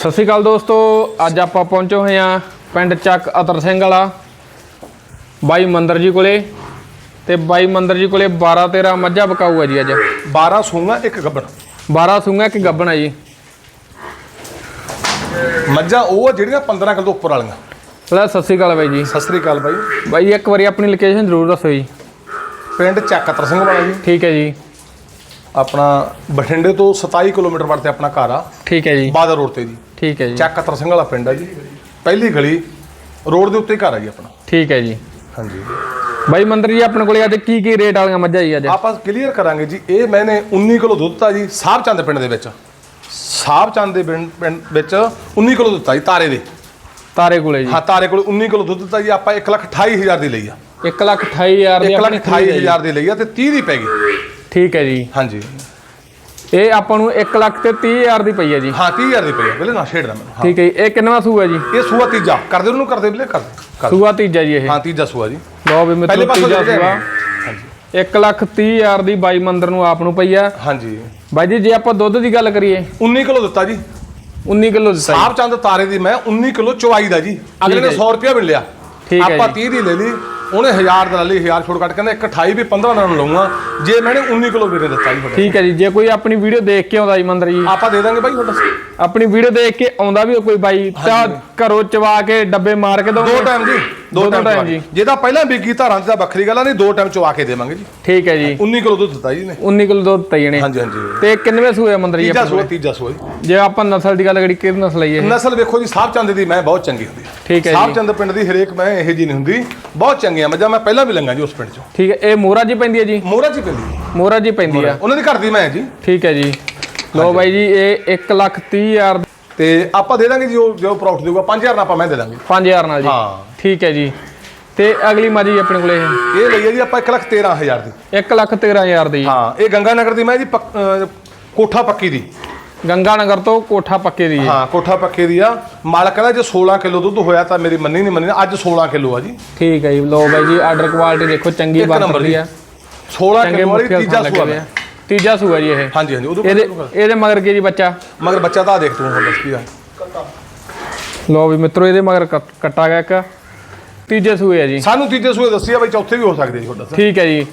ਸਤਿ ਸ਼੍ਰੀ ਅਕਾਲ ਦੋਸਤੋ ਅੱਜ ਆਪਾਂ ਪਹੁੰਚੇ ਹੋਏ ਆ ਪਿੰਡ ਚੱਕ ਅਤਰ ਸਿੰਘ ਵਾਲਾ ਬਾਈ ਮੰਦਰ ਜੀ ਕੋਲੇ। ਤੇ ਬਾਈ ਮੰਦਰ ਜੀ ਕੋਲੇ 12 13 ਮੱਝਾਂ ਬਕਾਊ ਆ ਜੀ ਅੱਜ। 12 ਸੂਆਂ ਇੱਕ ਗੱਬਣ। 12 ਸੂੰਗਾ ਇੱਕ ਗੱਬਣ ਆ ਜੀ। ਮੱਝਾਂ ਉਹ ਆ ਜਿਹੜੀਆਂ 15 ਕਿਲੋ ਉੱਪਰ ਵਾਲੀਆਂ। ਪਹਿਲਾਂ ਸਤਿ ਸ਼੍ਰੀ ਅਕਾਲ ਬਾਈ ਜੀ। ਸਤਿ ਸ੍ਰੀ ਅਕਾਲ ਬਾਈ। ਬਾਈ ਇੱਕ ਵਾਰੀ ਆਪਣੀ ਲੋਕੇਸ਼ਨ ਜ਼ਰੂਰ ਦੱਸੋ ਜੀ। ਪਿੰਡ ਚੱਕਤਰ ਸਿੰਘ ਵਾਲਾ ਜੀ। ਠੀਕ ਹੈ ਜੀ। ਆਪਣਾ ਬਠਿੰਡੇ ਤੋਂ 27 ਕਿਲੋਮੀਟਰ ਵੱਟ ਤੇ ਆਪਣਾ ਘਰ ਆ। ਠੀਕ ਹੈ ਜੀ। ਬਾਦਰ ਰੋਡ ਤੇ ਜੀ। ਠੀਕ ਹੈ ਜੀ। ਚੱਕਤਰ ਸਿੰਘ ਵਾਲਾ ਪਿੰਡ ਆ ਜੀ। ਪਹਿਲੀ ਗਲੀ ਰੋਡ ਦੇ ਉੱਤੇ ਹੀ ਘਰ ਆ ਜੀ ਆਪਣਾ। ਠੀਕ ਹੈ ਜੀ। ਹਾਂਜੀ। ਬਾਈ ਮੰਦਰ ਜੀ ਆਪਣੇ ਕੋਲੇ ਅੱਜ ਕੀ ਕੀ ਰੇਟ ਵਾਲੀਆਂ ਮੱਝਾਂ ਜੀ ਅੱਜ? ਆਪਾਂ ਕਲੀਅਰ ਕਰਾਂਗੇ ਜੀ ਇਹ ਮੈਨੇ 19 ਕਿਲੋ ਦੁੱਧ ਦਿੱਤਾ ਜੀ ਸਾਹਿਬ ਚੰਦ ਪਿੰਡ ਦੇ ਵਿੱਚ। ਸਾਹਿਬ ਚੰਦ ਦੇ ਪਿੰਡ ਵਿੱਚ 19 ਕਿਲੋ ਦਿੱਤਾ ਜੀ ਤਾਰੇ ਦੇ। ਤਾਰੇ ਕੋਲੇ ਜੀ। ਹਾਂ ਤਾਰੇ ਕੋਲ 19 ਕਿਲੋ ਦੁੱਧ ਦਿੱਤਾ ਜੀ ਆਪਾਂ 1 ਲੱਖ 28 ਹਜ਼ਾਰ ਦੀ ਲਈ ਆ। 1 ਲੱਖ 28000 ਦੀ 1 ਲੱਖ ਆਪਣੀ 28 ਖਰੀਦ ਹੈ ਜੀ। ਹਜ਼ਾਰ ਦੀ ਲਈ ਆ ਤੇ 30 ਦੀ ਪੈ ਗਈ। ਠੀਕ ਹੈ ਜੀ। ਹਾਂਜੀ। ਇਹ ਆਪਾਂ ਨੂੰ 1 ਲੱਖ ਤੇ 30000 ਦੀ ਪਈ ਹੈ ਜੀ। ਹਾਂ 30 ਹਜ਼ਾਰ ਦੀ ਪਈ ਆ ਬਿਲੇ ਨਾ ਛੇੜਦਾ ਮੈਨੂੰ। ਹਾਂ। ਠੀਕ ਹੈ ਜੀ। ਇਹ ਕਿੰਨਵਾ ਸੂਆ ਜੀ? ਇਹ ਸੂਆ ਤੀਜਾ। ਕਰਦੇ ਉਹਨੂੰ ਕਰਦੇ ਬਿਲੇ ਕਰਦੇ। ਸੂਆ ਤੀਜਾ ਜੀ ਇਹ। ਹਾਂ ਤੀਜਾ ਸੂਆ ਜੀ। ਲਓ ਵੀ ਮਿੱਤਰੋ ਤੀਜਾ ਸੂਆ। ਹਾਂਜੀ। 1 ਲੱਖ 30000 ਦੀ ਬਾਈ ਮੰਦਰ ਨੂੰ ਆਪ ਨੂੰ ਪਈ ਆ ਹਾਂਜੀ। ਬਾਈ ਜੀ ਜੇ ਆਪਾਂ ਦੁੱਧ ਦੀ ਗੱਲ ਕਰੀਏ। 19 ਕਿਲੋ ਦਿੱਤਾ ਜੀ। 19 ਕਿਲੋ ਦਿੱਤਾ। ਸਾਹਿਬ ਚੰਦ ਤਾਰੇ ਦੀ ਮੈਂ 19 ਕਿਲੋ ਚਵਾਈ ਦਾ ਜੀ। ਅਗਲੇ ਨੇ ਹੈ ਜੀ। 100 ਰੁਪਇਆ ਮਿਲਿਆ ਠੀਕ ਹੈ ਆਪਾਂ ਜੀ। 30 ਦੀ ਲੈ ਲਈ। ਉਹਨੇ 1000 ਦਾ ਲੈ ਲਈ 1000 ਛੋੜ ਕੱਟ ਕਹਿੰਦਾ ਇੱਕ 28 ਵੀ 15 ਦਿਨਾਂ ਨੂੰ ਲਊਂਗਾ। ਜੇ ਮੈਨੇ 19 ਕਿਲੋ ਵੀਰੇ ਦਿੱਤਾ ਜੀ ਤੁਹਾਡੇ ਠੀਕ ਹੈ ਜੀ ਜੇ ਕੋਈ ਆਪਣੀ ਵੀਡੀਓ ਦੇਖ ਕੇ ਆਉਂਦਾ ਜੀ ਮੰਦਰ ਜੀ। ਆਪਾਂ ਦੇ ਦਾਂਗੇ ਬਾਈ ਤੁਹਾਡਾ। ਆਪਣੀ ਵੀਡੀਓ ਦੇਖ ਕੇ ਆਉਂਦਾ ਵੀ ਕੋਈ ਬਾਈ ਤਾਂ ਘਰੋਂ ਚਵਾ ਕੇ ਡੱਬੇ ਮਾਰ ਕੇ ਦੋ ਦੋ ਟਾਈਮ ਜੀ ਦੋ ਦੋ ਟਾਈਮ ਜੀ ਜੀ। ਜੇ ਤਾਂ ਪਹਿਲਾਂ ਬੀਗੀ ਧਾਰਾਂ ਤਾਂ ਵੱਖਰੀ ਗੱਲ ਆ ਨਹੀਂ ਦੋ ਟਾਈਮ ਚਵਾ ਕੇ ਦੇਵਾਂਗੇ ਜੀ। ਠੀਕ ਹੈ ਜੀ। 19 ਕਿਲੋ ਦੁੱਧ ਦਿੱਤਾ ਜੀ ਨੇ 19 ਕਿਲੋ ਦੁੱਧ ਤਈ ਜਣੇ ਹਾਂਜੀ ਹਾਂਜੀ। ਤੇ ਕਿੰਨਵੇਂ ਸੂਏ ਮੰਦਰ ਜੀ ਤੀਜਾ ਕੋਲ? ਤੀਜਾ ਸੂਆ ਜੀ। ਜੇ ਆਪਾਂ ਨਸਲ ਦੀ ਗੱਲ ਕਰੀ ਕਿਹੜੀ ਨਸਲ ਹੈ ਜੀ ਇਹ? ਨਸਲ ਵੇਖੋ ਜੀ ਸਾਹਿਬ ਚੰਦ ਦੀ ਮੈਂ ਬਹੁਤ ਚੰਗੀ ਹੁੰਦੀ। ਠੀਕ ਹੈ ਸਾਹਿਬ ਜੀ। ਚੰਦ ਪਿੰਡ ਦੀ ਹਰੇਕ ਮੈਂ ਇਹੋ ਜੀ ਨਹੀਂ ਹੁੰਦੀ। ਬਹੁਤ ਚੰਗੀਆਂ ਮੱਝਾਂ ਮੈਂ ਪਹਿਲਾਂ ਵੀ ਲੰਗਾ ਜੀ ਉਸ ਪਿੰਡ ਚੋਂ। ਠੀਕ ਹੈ ਇਹ ਮੋਰਾ ਜੀ ਪੈਂਦੀ ਹੈ ਜੀ? ਚ ਹੀ ਪੈਂਦੀ ਹੈ। ਮੋਰਾ ਜੀ ਪੈਂਦੀ ਆ ਉਹਨਾਂ ਦੇ ਘਰ ਦੀ ਮੈਂ ਜੀ। ਠੀਕ ਹੈ ਜੀ। ਲੋ ਬਾਈ ਜੀ ਇਹ 1 ਲੱਖ 30 ਹਜ਼ਾਰ ਤੇ ਆਪਾਂ ਦੇ ਦਾਂਗੇ ਜੀ ਉਹ ਜੋ ਪ੍ਰੋਫਿਟ ਦੇਊਗਾ 5000 ਨਾਲ ਆਪਾਂ ਮੈਂ ਦੇ ਦਾਂਗੇ। 5000 ਨਾਲ ਜੀ। ਹਾਂ। ਠੀਕ ਹੈ ਜੀ। ਤੇ ਅਗਲੀ ਮਾਜੀ ਆਪਣੇ ਕੋਲੇ ਇਹ। ਇਹ ਲਈ ਹੈ ਜੀ ਆਪਾਂ 1 ਲੱਖ 13000 ਦੀ। 1 ਲੱਖ 13000 ਦੀ। ਹਾਂ ਇਹ ਗੰਗਾ ਨਗਰ ਦੀ ਮੈਂ ਜੀ ਕੋਠਾ ਪੱਕੀ ਦੀ। ਗੰਗਾ ਨਗਰ ਤੋਂ ਕੋਠਾ ਪੱਕੇ ਦੀ ਹੈ। ਹਾਂ ਕੋਠਾ ਪੱਕੇ ਦੀ ਆ। ਮਾਲਕ ਕਹਿੰਦਾ ਜੇ 16 ਕਿਲੋ ਦੁੱਧ ਹੋਇਆ ਤਾਂ ਮੇਰੀ ਮੰਨੀ ਨਹੀਂ ਮੰਨੀ ਅੱਜ 16 ਕਿਲੋ ਆ ਜੀ। ਠੀਕ ਹੈ ਜੀ ਲੋ ਬਾਈ ਜੀ ਆਰਡਰ ਕੁਆਲਿਟੀ ਦੇਖੋ ਚੰਗੀ ਜੀ। ਆ। 16 ਚੰਗੇ ਕਿਲੋ ਵਾਲੀ ਤੀਜਾ ਸੂਆ। ਤੀਜਾ ਸੂਆ ਜੀ ਇਹ। ਹਾਂਜੀ ਹਾਂਜੀ ਉਦੋਂ ਇਹਦੇ ਮਗਰ ਕੀ ਜੀ ਬੱਚਾ? ਮਗਰ ਬੱਚਾ ਤਾਂ ਦੇਖ ਤੂੰ ਹੁਣ ਦੱਸ ਕੀ ਆ। ਲੋ ਵੀ ਮਿੱਤਰੋ ਇਹਦੇ ਮਗਰ ਕੱਟਾ ਗਿਆ ਇੱਕ। ਤੀਜੇ ਸੂਏ ਆ ਜੀ। ਸਾਨੂੰ ਤੀਜੇ ਸੂਏ ਦੱਸੀ ਆ ਬਈ ਚੌਥੇ ਵੀ ਹੋ ਸਕਦੇ ਜੀ ਤੁਹਾਡਾ ਠੀਕ ਹੈ ਜੀ।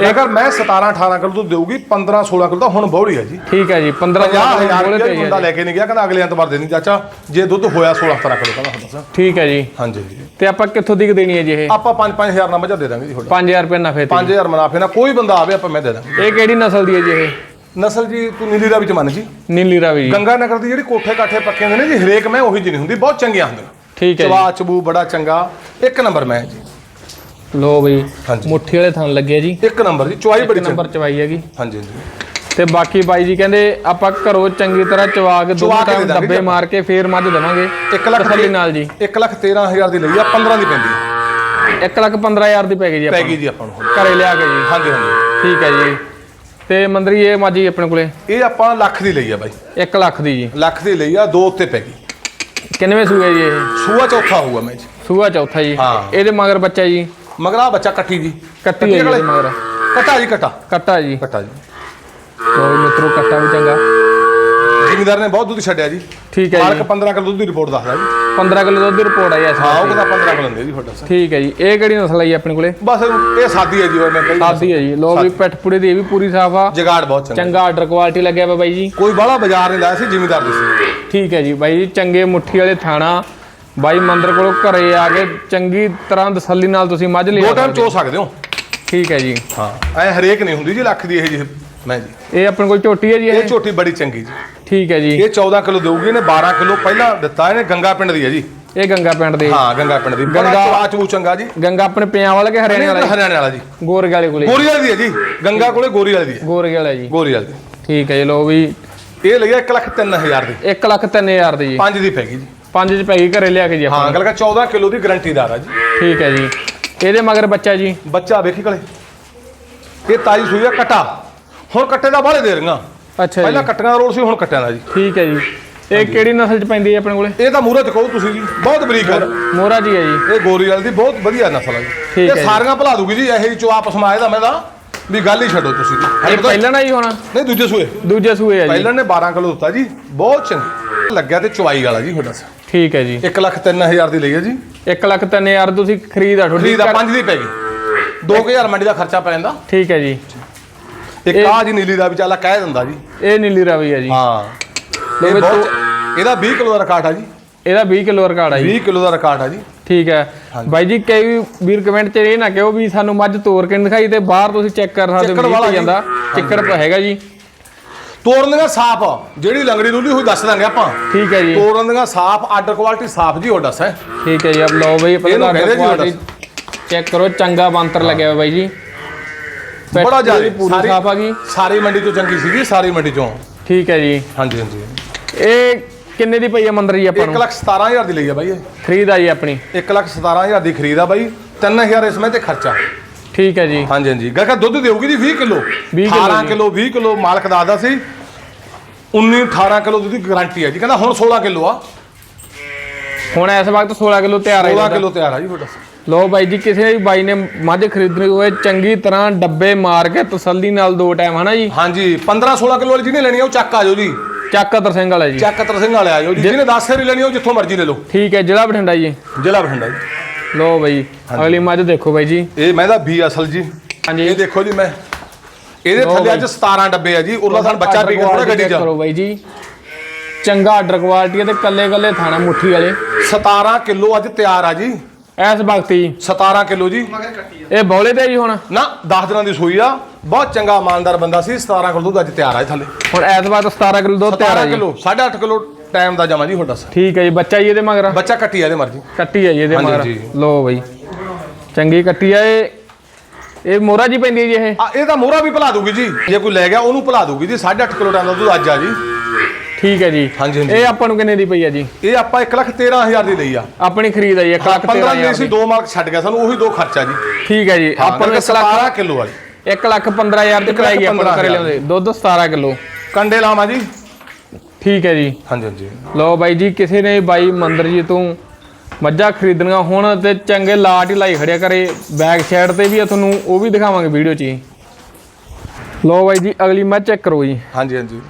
ਇਹ ਅਗਰ ਮੈਂ 17 18 ਕਿਲੋ ਦੁੱਧ ਦੇਊਗੀ 15 16 ਕਿਲੋ ਤਾਂ ਹੁਣ ਬੌੜੀ ਆ ਜੀ। ਠੀਕ ਹੈ ਜੀ 15 50000 ਬੋਲੇ ਰੁਪਏ ਮੁੰਡਾ ਲੈ ਕੇ ਨਹੀਂ ਗਿਆ ਕਹਿੰਦਾ ਅਗਲੇ ਐਤਵਾਰ ਦੇਣੀ ਚਾਚਾ ਜੇ ਦੁੱਧ ਹੋਇਆ 16 17 ਕਿਲੋ ਕਹਿੰਦਾ ਹੁਣ ਦੱਸ ਠੀਕ ਹੈ ਜੀ। ਹਾਂਜੀ ਜੀ ਤੇ ਆਪਾਂ ਕਿੱਥੋਂ ਦੀ ਦੇਣੀ ਹੈ ਜੀ ਇਹ? ਆਪਾਂ 5 5000 ਨਾਲ ਮੱਝਾ ਦੇ ਦਾਂਗੇ ਜੀ ਤੁਹਾਡਾ। 5000 ਰੁਪਏ ਨਫੇ ਤੇ 5000 ਮੁਨਾਫੇ ਨਾਲ ਕੋਈ ਬੰਦਾ ਆਵੇ ਆਪਾਂ ਮੈਂ ਦੇ ਦਾਂਗੇ। ਇਹ ਕਿਹੜੀ ਨਸਲ ਦੀ ਹੈ ਜੀ ਇਹ? ਨਸਲ ਜੀ ਤੂੰ ਨੀਲੀ ਦਾ ਵਿੱਚ ਮੰਨ ਜੀ। ਨੀਲੀ ਰਾਵੀ ਜੀ। ਗੰਗਾ ਨਗਰ ਦੀ ਜਿਹੜੀ ਕੋਠੇ ਕਾਠੇ ਪੱਕੇ ਹੁੰਦੇ ਨੇ ਜੀ ਹਰੇਕ ਮੈਂ ਉਹੀ ਜੀ ਨਹੀਂ ਹੁੰਦੀ ਬਹੁਤ ਚੰਗੀਆਂ ਹੁੰਦੀਆਂ। ਠੀਕ ਹੈ ਚਵਾ ਚਬੂ ਬੜਾ ਚੰਗਾ। ਇੱਕ ਨੰਬਰ ਮੈਂ ਜੀ। ਜੀ ਲੋ ਬਈ ਹਾਂਜੀ। ਮੁੱਠੀ ਵਾਲੇ ਥਣ ਲੱਗੇ ਜੀ। ਇੱਕ ਨੰਬਰ ਜੀ ਚੁਆਈ ਬੜੀ ਚੰਗੀ। ਨੰਬਰ ਚਵਾਈ ਹੈਗੀ। ਹਾਂਜੀ ਹਾਂਜੀ। ਤੇ ਬਾਕੀ ਬਾਈ ਜੀ ਕਹਿੰਦੇ ਆਪਾਂ ਘਰੋਂ ਚੰਗੀ ਤਰ੍ਹਾਂ ਚਵਾ ਕੇ ਦੋ ਚਵਾ ਕੇ ਟਾਈਮ ਦੇ ਦਾਂਗੇ। ਡੱਬੇ ਮਾਰ ਕੇ ਫੇਰ ਮੱਝ ਦੇਵਾਂਗੇ। 1 ਲੱਖ ਤਸੱਲੀ ਨਾਲ ਜੀ। 1 ਲੱਖ 13000 ਦੀ ਲਈ ਆ 15 ਦੀ ਪੈਂਦੀ। ਹੈ। 1 ਲੱਖ 15000 ਦੀ ਪੈ ਗਈ ਜੀ ਪੈ ਆਪਾਂ ਗਈ ਜੀ ਆਪਾਂ ਨੂੰ। ਘਰੇ ਲਿਆ ਕੇ ਜੀ। ਹਾਂਜੀ ਹਾਂਜੀ। ਠੀਕ ਹੈ ਜੀ। ਤੇ ਮੰਦਰੀ ਇਹ ਮਾਜੀ ਆਪਣੇ ਕੋਲੇ? ਇਹ ਆਪਾਂ ਲੱਖ ਦੀ ਲਈ ਆ ਬਾਈ। 1 ਲੱਖ ਦੀ ਜੀ। ਲੱਖ ਦੀ ਲਈ ਆ ਦੋ ਉੱਤੇ ਪੈ ਗਈ। ਕਿੰਨਵੇਂ ਸੂਏ ਜੀ ਇਹ? ਸੂਆ ਚੌਥਾ ਹੋਊਗਾ ਮੈਂ ਜੀ। ਸੂਆ ਚੌਥਾ ਜੀ। ਹਾਂ। ਇਹਦੇ ਮਗਰ ਬੱਚਾ ਜੀ? ਮਗਰਾ ਬੱਚਾ ਕੱਟੀ ਜੀ ਕੱਟੀ ਹੈ ਜੀ? ਇਹਦੇ ਮਗਰ। ਕੱਟਾ ਜੀ ਕੱਟਾ। ਕੱਟਾ ਜੀ। ਕੱਟਾ ਜੀ। ਲੋ ਮਿੱਤਰੋ ਕੱਟਾ ਵੀ ਚੰਗਾ। ਜ਼ਿਮੀਦਾਰ ਨੇ ਬਹੁਤ ਦੁੱਧ ਛੱਡਿਆ ਜੀ। ਠੀਕ ਹੈ ਮਾਲਕ ਜੀ 15 ਕਿਲੋ ਦੁੱਧ ਦੀ ਰਿਪੋਰਟ ਦੱਸਦਾ ਜੀ। 15 ਕਿਲੋ ਦੁੱਧ ਦੀ ਰਿਪੋਰਟ ਆਈ ਐ ਹਾਂ ਉਹ ਕਹਿੰਦਾ 15 ਕਿਲੋ ਲੈਂਦੇ ਜੀ ਤੁਹਾਡਾ ਠੀਕ ਹੈ ਜੀ। ਇਹ ਕਿਹੜੀ ਨਸਲ ਆਈ ਆਪਣੇ ਕੋਲੇ? ਬਸ ਇਹ ਸਾਦੀ ਹੈ ਜੀ ਉਹ ਮੈਂ ਕਹੀ ਸਾਦੀ ਹੈ ਜੀ। ਲੋ ਵੀ ਪਿੱਠ ਪੁੜੇ ਦੀ ਇਹ ਵੀ ਪੂਰੀ ਸਾਫ਼ ਆ। ਜਗਾੜ ਬਹੁਤ ਚੰਗਾ। ਚੰਗਾ ਆਰਡਰ ਕੁਆਲਿਟੀ ਲੱਗਿਆ ਵਾ ਬਾਈ ਜੀ। ਕੋਈ ਬਾਹਲਾ ਬਾਜ਼ਾਰ ਨਹੀਂ ਲਾਇਆ ਸੀ ਜ਼ਿਮੀਦਾਰ ਦੀ ਸੀ। ਠੀਕ ਹੈ ਜੀ। ਬਾਈ ਜੀ ਚੰਗੇ ਮੁੱਠੀ ਵਾਲੇ ਥਾਣਾ। ਬਾਈ ਮੰਦਰ ਕੋਲੋਂ ਘਰੇ ਆ ਕੇ ਚੰਗੀ ਤਰ੍ਹਾਂ ਤਸੱਲੀ ਨਾਲ ਤੁਸੀਂ ਮੱਝ ਲਿਆ ਦੋ ਟਾਈਮ। ਚੋ ਸਕਦੇ ਹੋ। ਠੀਕ ਹੈ ਜੀ। ਹਾਂ ਐ ਹਰੇਕ ਨਹੀਂ ਹੁੰਦੀ ਜੀ ਲੱਖ ਦੀ ਇਹ ਜੀ ਮੈਂ ਜੀ। ਇਹ ਆਪਣੇ ਕੋਲ ਝੋਟੀ ਹੈ ਜੀ ਇਹ? ਝੋਟੀ ਬੜੀ ਚੰਗੀ ਜੀ। ਠੀਕ ਹੈ ਜੀ। ਇਹ 14 ਕਿਲੋ ਦੇਊਗੀ ਇਹਨੇ 12 ਕਿਲੋ ਪਹਿਲਾਂ ਦਿੱਤਾ ਇਹਨੇ ਗੰਗਾ ਪਿੰਡ ਦੀ ਹੈ ਜੀ। ਇਹ ਗੰਗਾ ਪਿੰਡ ਦੇ। ਹਾਂ ਗੰਗਾ ਪਿੰਡ ਦੀ। ਗੰਗਾ- ਚਵਾ ਚੂ ਚੰਗਾ ਜੀ। ਗੰਗਾ ਆਪਣੇ ਪਿਆਂ ਵਾਲਾ ਕਿ ਹਰਿਆਣੇ ਵਾਲਾ? ਹਰਿਆਣੇ ਵਾਲਾ ਜੀ। ਗੋਰਗੇ ਵਾਲੇ ਕੋਲੇ। ਗੋਰੀ ਵਾਲੀ ਦੀ ਹੈ ਜੀ। ਗੰਗਾ ਕੋਲੇ ਗੋਰੀ ਵਾਲੀ ਦੀ ਹੈ। ਗੋਰਗੇ ਵਾਲਾ ਜੀ। ਗੋਰੀ ਵਾਲੀ ਠੀਕ ਹੈ ਜੀ ਲੋ ਵੀ ਇਹ ਲਈਆ 1 ਲੱਖ 3000 ਦੀ। 1 ਲੱਖ 3000 ਦੀ ਜੀ। ਪੰਜ ਦੀ ਪੈ ਗਈ ਜੀ। ਪੰਜ ਚ ਪੈ ਗਈ ਘਰੇ ਲਿਆ ਕੇ ਜੀ ਆਪਾਂ ਹਾਂ ਗੱਲ ਕਰ 14 ਕਿਲੋ ਦੀ ਗਰੰਟੀਦਾਰ ਆ ਜੀ। ਠੀਕ ਹੈ ਜੀ। ਇਹਦੇ ਮਗਰ ਬੱਚਾ ਜੀ। ਬੱਚਾ ਵੇਖੀ ਕਲੇ। ਇਹ ਤਾਜੀ ਸੂਈ ਆ ਕਟਾ। ਹੁਣ ਕੱਟੇ ਦਾ ਬਾਹਲੇ ਦੇ ਰਹੀਆਂ। ਅੱਛਾ ਜੀ। ਪਹਿਲਾਂ ਕੱਟੀਆਂ ਦਾ ਰੋਲ ਸੀ ਹੁਣ ਕੱਟਿਆਂ ਦਾ ਜੀ। ਠੀਕ ਹੈ ਜੀ। ਇਹ ਕਿਹੜੀ ਨਸਲ ਚ ਪੈਂਦੀ ਹੈ ਆਪਣੇ ਕੋਲੇ? ਇਹ ਤਾਂ ਮੂਹਰੇ ਚ ਕਹੋ ਤੁਸੀਂ ਜੀ। ਬਹੁਤ ਬਰੀਕ ਹੈ ਮੋਰਾ ਜੀ ਹੈ ਜੀ। ਇਹ ਗੋਰੀ ਵਾਲੀ ਦੀ ਬਹੁਤ ਵਧੀਆ ਨਸਲ ਹੈ ਜੀ। ਇਹ। ਸਾਰੀਆਂ ਭੁਲਾ ਦੂਗੀ ਜੀ ਇਹੋ ਚੋ ਆਪਸ ਮਾਏ ਦਾ ਮੈਂ ਤਾਂ ਵੀ ਗੱਲ ਹੀ ਛੱਡੋ ਤੁਸੀਂ। ਇਹ ਪਹਿਲਾਂ ਨਾ ਜੀ ਹੋਣਾ। ਨਹੀਂ ਦੂਜੇ ਸੂਏ। ਦੂਜੇ ਸੂਏ ਆ ਜੀ। ਪਹਿਲਾਂ ਨੇ 12 ਕਿਲੋ ਦਿੱਤਾ ਜੀ। ਬਹੁਤ ਚੰਗੀ। ਲੱਗਿਆ ਤੇ ਚਵਾਈ ਵਾਲਾ ਜੀ ਤੁਹਾਡਾ। ਠੀਕ ਹੈ ਜੀ। 1 ਲੱਖ 3000 ਦੀ ਲਈ ਹੈ ਜੀ। 1 ਲੱਖ 3000 ਤੁਸੀਂ ਖਰੀਦ ਆ ਤੁਹਾਡੀ। ਖਰੀਦ ਆ 5 ਦੀ ਪੈ ਗਈ। 2000 ਮੰਡੀ ਦਾ ਖਰਚਾ ਪੈ ਜਾਂਦਾ ਠੀਕ ਹੈ ਜੀ। ਇੱਕ ਆ ਜੀ ਨੀਲੀ ਦਾ ਵੀ ਚੱਲ ਕਹਿ ਦਿੰਦਾ ਜੀ। ਇਹ ਨੀਲੀ ਰਾਵੀ ਹੈ ਜੀ। ਹਾਂ। ਇਹਦਾ 20 ਕਿਲੋ ਦਾ ਰਿਕਾਰਡ ਆ ਜੀ। ਇਹਦਾ 20 ਕਿਲੋ ਰਿਕਾਰਡ ਹੈ ਜੀ। 20 ਕਿਲੋ ਦਾ ਰਿਕਾਰਡ ਆ ਜੀ। ਠੀਕ ਹੈ। ਬਾਈ ਜੀ ਕਈ ਵੀਰ ਕਮੈਂਟ 'ਚ ਇਹ ਨਾ ਕਿਹੋ ਵੀ ਸਾਨੂੰ ਮੱਝ ਤੋੜ ਕੇ ਦਿਖਾਈ ਤੇ ਬਾਹਰ ਤੁਸੀਂ ਚੈੱਕ ਕਰ ਸਕਦੇ ਹੋ। ਜਾਂਦਾ ਚਿੱਕੜ ਤਾਂ ਹੈਗਾ ਜੀ। ਤੋੜਨ ਦੀਆਂ ਸਾਫ਼। ਜਿਹੜੀ ਲੰਗੜੀ ਰੂਲੀ ਹੋਈ ਦੱਸ ਦਾਂਗੇ ਆਪਾਂ। ਠੀਕ ਹੈ ਜੀ। ਤੋੜਨ ਦੀਆਂ ਸਾਫ਼ ਆਰਡਰ ਕੁਆਲਿਟੀ ਸਾਫ਼ ਜੀ ਦੱਸ ਹੈ। ਠੀਕ ਹੈ ਜੀ ਆਪ ਲਓ ਬਈ ਪਹਿਲਾਂ ਕੁਆਲਿਟੀ ਚੈੱਕ ਕਰੋ ਚੰਗਾ ਬੰਤਰ ਲੱਗਿਆ ਹੋਇਆ ਬਾਈ ਜੀ। ਬੜਾ ਜ਼ਿਆਦਾ ਪੂਰੀ ਸਾਫ਼ ਆ ਗਈ। ਸਾਰੀ ਮੰਡੀ ਚੋਂ ਚੰਗੀ ਸੀਗੀ ਸਾਰੀ ਮੰਡੀ ਚੋਂ। ਠੀਕ ਹੈ ਜੀ। ਹਾਂਜੀ ਹਾਂਜੀ। ਇਹ ਕਿੰਨੇ ਦੀ ਪਈ ਆ ਮੰਦਰ ਜੀ ਆਪਾਂ 1 ਨੂੰ ਲੱਖ 17000 ਦੀ ਲਈ ਆ ਬਾਈ ਇਹ। ਖਰੀਦ ਆ ਜੀ ਆਪਣੀ। 1 ਲੱਖ 17000 ਦੀ ਖਰੀਦ ਆ ਬਾਈ। 3000 ਇਸ ਮੈਂ ਤੇ ਖਰਚਾ। ਠੀਕ ਹੈ ਜੀ। ਹਾਂਜੀ ਹਾਂਜੀ। ਗਾਕਾ ਦੁੱਧ ਦੇਊਗੀ ਜੀ 20 ਕਿਲੋ। 20 ਕਿੱਲੋ 18 ਜੀ। ਕਿਲੋ 20 ਕਿਲੋ ਮਾਲਕ ਦੱਸਦਾ ਸੀ। 19 18 ਕਿਲੋ ਦੁੱਧ ਦੀ ਗਾਰੰਟੀ ਹੈ ਜੀ। ਕਹਿੰਦਾ ਹੁਣ 16 ਕਿਲੋ ਆ। ਹੁਣ ਇਸ ਵਕਤ 16 ਕਿਲੋ ਤਿਆਰ ਹੈ 16 ਇਹਦਾ। ਕਿਲੋ ਤਿਆਰ ਆ ਜੀ ਤੁਹਾਡਾ। ਲਓ ਬਾਈ ਜੀ ਕਿਸੇ ਵੀ ਬਾਈ ਨੇ ਮੱਝ ਖਰੀਦਣੀ ਹੋਵੇ ਚੰਗੀ ਤਰ੍ਹਾਂ ਡੱਬੇ ਮਾਰ ਕੇ ਤਸੱਲੀ ਨਾਲ ਦੋ ਟਾਈਮ ਹਨਾ ਜੀ? ਹਾਂਜੀ। 15 16 ਕਿਲੋ ਵਾਲੀ ਜਿਹਨੇ ਲੈਣੀ ਆ ਉਹ ਚੱਕ ਆ ਜਾਓ ਜੀ। ਚੱਕ ਅਤਰ ਸਿੰਘ ਵਾਲਾ ਜੀ। ਚੱਕ ਅਤਰ ਸਿੰਘ ਵਾਲੇ ਆ ਜਾਓ ਜੀ ਜਿਹਨੇ 10 ਸੇਰੀ ਲੈਣੀ ਉਹ ਜਿੱਥੋਂ ਮਰਜ਼ੀ ਲੈ ਲਓ। ਠੀਕ ਹੈ ਜ਼ਿਲ੍ਹਾ ਬਠਿੰਡਾ ਜੀ। ਜ਼ਿਲ੍ਹਾ ਬਠਿੰਡਾ ਜੀ। ਲਓ ਬਾਈ ਅਗਲੀ ਮੱਝ ਦੇਖੋ ਬਾਈ ਜੀ। ਇਹ ਮੈਂ ਦਾ ਬੀ ਅਸਲ ਜੀ। ਹਾਂਜੀ। ਇਹ ਦੇਖੋ ਜੀ ਮੈਂ। ਇਹਦੇ ਥੱਲੇ। ਅੱਜ 17 ਡੱਬੇ ਆ ਜੀ ਉਹਦਾ ਸਾਨੂੰ ਬੱਚਾ ਪੀ ਕੇ ਥੋੜਾ ਗੱਡੀ ਚ। ਕਰੋ ਬਾਈ ਜੀ। ਚੰਗਾ ਆਰਡਰ ਕੁਆਲਿਟੀ ਤੇ ਕੱਲੇ ਕੱਲੇ ਥਾਣਾ ਮੁੱਠੀ ਵਾਲੇ। 17 ਕਿਲੋ ਅੱਜ ਤਿਆਰ ਆ ਜੀ। ਐਸ ਵਕਤ ਜੀ। 17 ਕਿਲੋ ਜੀ ਇਹ ਬੌਲੇ ਤੇ ਜੀ ਹੁਣ। ਨਾ 10 ਦਿਨਾਂ ਦੀ ਸੂਈ ਆ। ਬਹੁਤ ਚੰਗਾ ਇਮਾਨਦਾਰ ਬੰਦਾ ਸੀ 17 ਕਿਲੋ ਦੁੱਧ ਅੱਜ ਤਿਆਰ ਆ ਥੱਲੇ। ਹੁਣ ਐਸ ਵਕਤ 17 ਕਿਲੋ ਦੁੱਧ ਤਿਆਰ 17 ਜੀ। ਕਿਲੋ 8.5 ਕਿਲੋ ਟਾਈਮ ਦਾ ਜਮਾ ਜੀ ਤੁਹਾਡਾ ਸਰ ਠੀਕ ਹੈ ਜੀ ਬੱਚਾ ਜੀ ਇਹਦੇ ਮਗਰ। ਬੱਚਾ ਕੱਟੀ ਆ ਇਹਦੇ ਮਰਜ਼ੀ। ਕੱਟੀ ਹੈ ਜੀ ਇਹਦੇ ਮਗਰ। ਜੀ। ਲਓ ਬਾਈ। ਚੰਗੀ ਕੱਟੀ ਆ ਇਹ। ਇਹ ਮੋਰਾ ਜੀ ਪੈਂਦੀ ਜੀ ਇਹ। ਆ ਇਹ ਤਾਂ ਮੋਹਰਾ ਵੀ ਭੁਲਾ ਦੂਗੀ ਜੀ। ਜੇ ਕੋਈ ਲੈ ਗਿਆ ਉਹਨੂੰ ਭੁਲਾ ਦੂਗੀ ਜੀ। 8.5 ਕਿਲੋ ਟਾਈਮ ਦਾ ਦੁੱਧ ਅੱਜ ਆ ਜੀ। ਠੀਕ ਹੈ ਜੀ। ਹਾਂਜੀ, ਹਾਂਜੀ। ਇਹ ਆਪਾਂ ਨੂੰ ਕਿੰਨੇ ਦੀ ਪਈ ਆ ਜੀ? ਇਹ ਆਪਾਂ 1 ਲੱਖ 13000 ਦੀ ਲਈ ਆ। ਆਪਣੀ ਖਰੀਦ ਆ ਜੀ 1 ਲੱਖ 15 13 ਦੀ। ਸੀ ਦੋ ਮਾਰਕ ਛੱਡ ਗਿਆ ਸਾਨੂੰ ਉਹੀ ਦੋ ਖਰਚਾ ਜੀ। ਠੀਕ ਹੈ ਜੀ ਆਪਾਂ ਨੂੰ 1 ਲੱਖ 17 ਕਿਲੋ ਵਾਲੀ 1 ਲੱਖ 15000 ਦੀ ਪਰਾਈ ਆਪਾਂ ਨੂੰ ਕਰੇ 15,000 ਲਿਆਉਂਦੇ। ਦੁੱਧ 17 ਕਿਲੋ। ਕੰਡੇ ਲਾਵਾਂ ਜੀ। ਠੀਕ ਹੈ ਜੀ। ਹਾਂਜੀ ਹਾਂਜੀ। ਲਓ ਬਾਈ ਜੀ ਕਿਸੇ ਨੇ ਬਾਈ ਮੰਦਰ ਜੀ ਤੋਂ ਮੱਝਾਂ ਖਰੀਦਣੀਆਂ ਹੁਣ ਤੇ ਚੰਗੇ ਲਾਟ ਹੀ ਲਾਈ ਖੜਿਆ ਕਰੇ ਬੈਕ ਸਾਈਡ ਤੇ ਵੀ ਆ ਤੁਹਾਨੂੰ ਉਹ ਵੀ ਦਿਖਾਵਾਂਗੇ ਵੀਡੀਓ 'ਚ ਲਓ ਬਾਈ ਜੀ ਅਗਲੀ ਮੱਝ ਚੈੱਕ ਕਰੋ ਜੀ। ਹਾਂਜੀ ਹਾਂਜੀ।